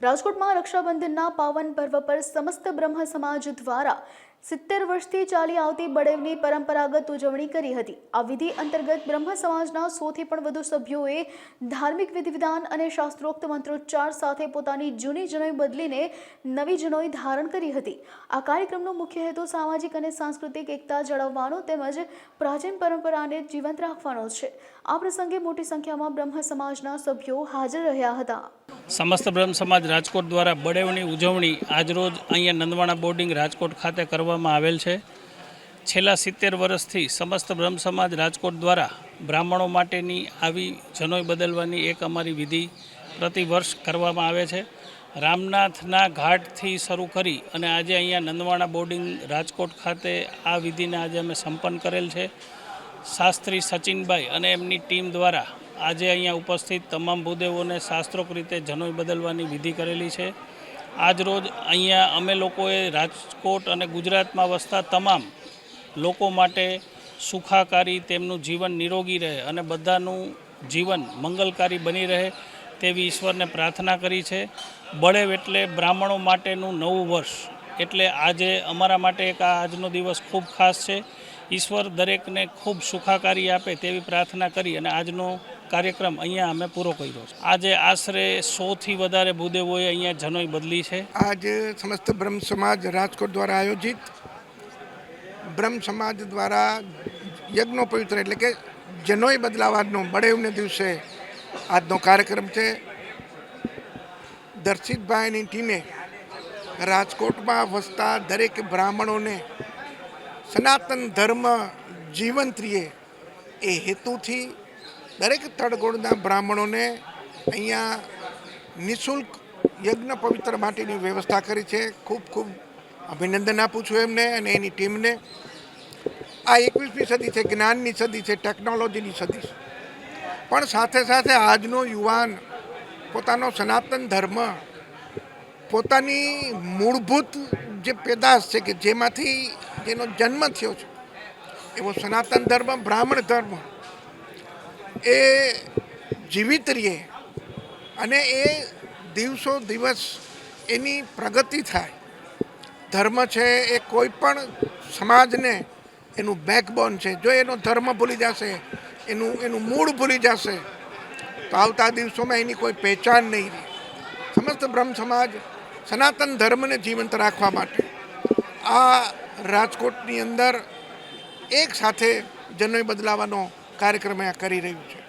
રાજકોટમાં રક્ષાબંધનના પાવન પર્વ પર સમસ્ત બ્રહ્મ સમાજ દ્વારા સિત્તેર વર્ષથી ચાલી આવતી બળેવની પરંપરાગત ઉજવણી કરી હતી. આ વિધિ અંતર્ગત બ્રહ્મ સમાજના સોથી પણ વધુ સભ્યોએ ધાર્મિક વિધિવિધાન અને શાસ્ત્રોક્ત મંત્રોચ્ચાર સાથે પોતાની જૂની જનોઈ બદલીને નવી જનોઈ ધારણ કરી હતી. આ કાર્યક્રમનો મુખ્ય હેતુ સામાજિક અને સાંસ્કૃતિક એકતા જળવવાનો તેમજ પ્રાચીન પરંપરાને જીવંત રાખવાનો છે. આ પ્રસંગે મોટી સંખ્યામાં બ્રહ્મ સમાજના સભ્યો હાજર રહ્યા હતા. સમસ્ત બ્રહ્મ સમાજ રાજકોટ દ્વારા બળેવની ઉજવણી આજરોજ અહીંયા નંદવાણા બોર્ડિંગ રાજકોટ ખાતે કરવામાં આવેલ છે. છેલ્લા સિત્તેર વર્ષથી સમસ્ત બ્રહ્મ સમાજ રાજકોટ દ્વારા બ્રાહ્મણો માટેની આવી જનોઈ બદલવાની એક અમારી વિધિ પ્રતિ વર્ષ કરવામાં આવે છે. રામનાથના ઘાટથી શરૂ કરી અને આજે અહીંયા નંદવાણા બોર્ડિંગ રાજકોટ ખાતે આ વિધિને આજે અમે સંપન્ન કરેલ છે. શાસ્ત્રી સચિનભાઈ અને એમની ટીમ દ્વારા આજે અહીંયા ઉપસ્થિત તમામ ભૂદેવોને શાસ્ત્રોક રીતે જનોઈ બદલવાની વિધિ કરેલી છે. આજરોજ અહીંયા અમે લોકોએ રાજકોટ અને ગુજરાતમાં વસતા તમામ લોકો માટે સુખાકારી, તેમનું જીવન નિરોગી રહે અને બધાનું જીવન મંગલકારી બની રહે તેવી ઈશ્વરને પ્રાર્થના કરી છે. બળેવ એટલે બ્રાહ્મણો માટેનું નવું વર્ષ. એટલે આજે અમારા માટે એક આજનો દિવસ ખૂબ ખાસ છે. ઈશ્વર દરેકને ખૂબ સુખાકારી આપે તેવી પ્રાર્થના કરી અને આજનો કાર્યક્રમ અહીંયા અમે પૂરો કર્યો છે. આજે આશરે સોથી વધારે ભૂદેવોએ અહીંયા જનોઈ બદલી છે. આજ સમસ્ત બ્રહ્મ સમાજ રાજકોટ દ્વારા આયોજિત બ્રહ્મ સમાજ દ્વારા યજ્ઞો પવિત્ર એટલે કે જનોઈ બદલાવાનો બળેવને દિવસે આજનો કાર્યક્રમ છે. દર્શિતભાઈની ટીમે રાજકોટમાં વસતા દરેક બ્રાહ્મણોને સનાતન ધર્મ જીવંત એ હેતુથી દરેક તળગોળના બ્રાહ્મણોને અહીંયા નિઃશુલ્ક યજ્ઞ પવિત્ર માટેની વ્યવસ્થા કરી છે. ખૂબ ખૂબ અભિનંદન આપું છું એમને અને એની ટીમને. આ એકવીસમી સદી છે, જ્ઞાનની સદી છે, ટેકનોલોજીની સદી છે. પણ સાથે સાથે આજનો યુવાન પોતાનો સનાતન ધર્મ, પોતાની મૂળભૂત જે પેદાશ છે કે જેમાંથી જેનો જન્મ થયો છે. એવો સનાતન ધર્મ, બ્રાહ્મણ ધર્મ. એ જીવિત રહીએ અને એ દિવસો દિવસ એની પ્રગતિ થાય. ધર્મ છે એ કોઈ પણ સમાજને એનું બેકબોન છે. જો એનો ધર્મ ભૂલી જશે, એનું એનું મૂળ ભૂલી જશે, તો આવતા દિવસોમાં એની કોઈ પહેચાન નહીં રહે. સમસ્ત બ્રહ્મ સમાજ સનાતન ધર્મને જીવંત રાખવા માટે આ રાજકોટની અંદર એક સાથે જનોઈ બદલાવાનો કાર્યક્રમ અહીંયા કરી રહ્યું છે.